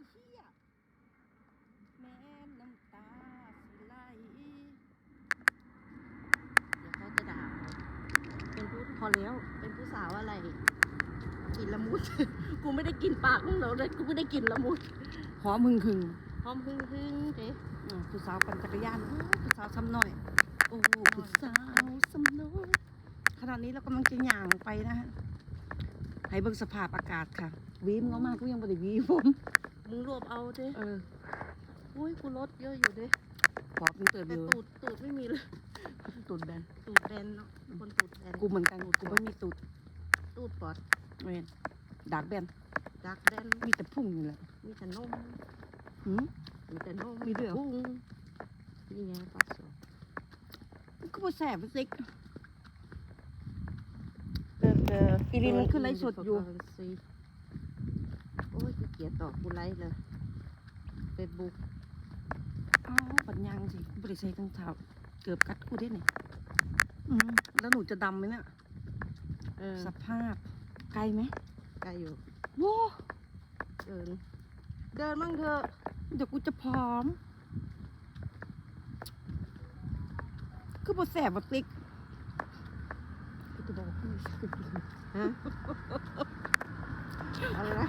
อีเหี้ยแม่น้ำตาสิไหลเดี๋ยวเขาจะด่าเป็นผู้พอแล้วเป็นผู้สาวอะไร กินละมุด กูไม่ได้กินปากมึงหรอกเลยกูไม่ได้กินละมุดหอมหึงหึงหอมหึ่งหึ่งเด้อ่าผู้สาวปั่นจักรยานอ้าวผู้สาวซ้ำหน่อย โอ้ผู้สาวซ้ำน้อยขณะนี้เรากำลังจะย่างไปนะฮะให้เบิ่งสภาพอากาศค่ะวีมเงามากกูยังบ่ได้วีผม มึงรวบเอาเด้เอออุ้ยกูลดเยอะอยู่เด้ขอบมึงเติบแต่อยู่ตูดตูดไม่มีเลยตูดแบนตูดแบนเนาะคนตูดแบนกูเหมือนกันกูไม่มีตูดตูดปอดเว้นดากแบนดักแบนมีแต่พุ่งอยู่แหละมีแต่นมหืมมีแต่นมมีด้วยเหรอพุงนี่ไงปัสสาวะมันก็บ่แสบสิกเออเอออีลินมันขึ้นไลฟ์สดอยู่ โอ้ยกูเกลียดต่อกูไลฟ์เลยเฟซบุ๊กอ้าวปัญญางสิกูบ่ได้ใส่ทั้งเท้าเกือบกัดกูได้นี่อืมแล้วหนูจะดำไหมเนี่ยเออสภาพ ไกลไหมไกลอยู่โว้เดิน เดินมั่งเถอะเดี๋ยวกูจะพร้อม คือบ่แสบบ่ติ๊กกูจะบอกว่ากูไม่ใช่คนดีฮะอะไรนะ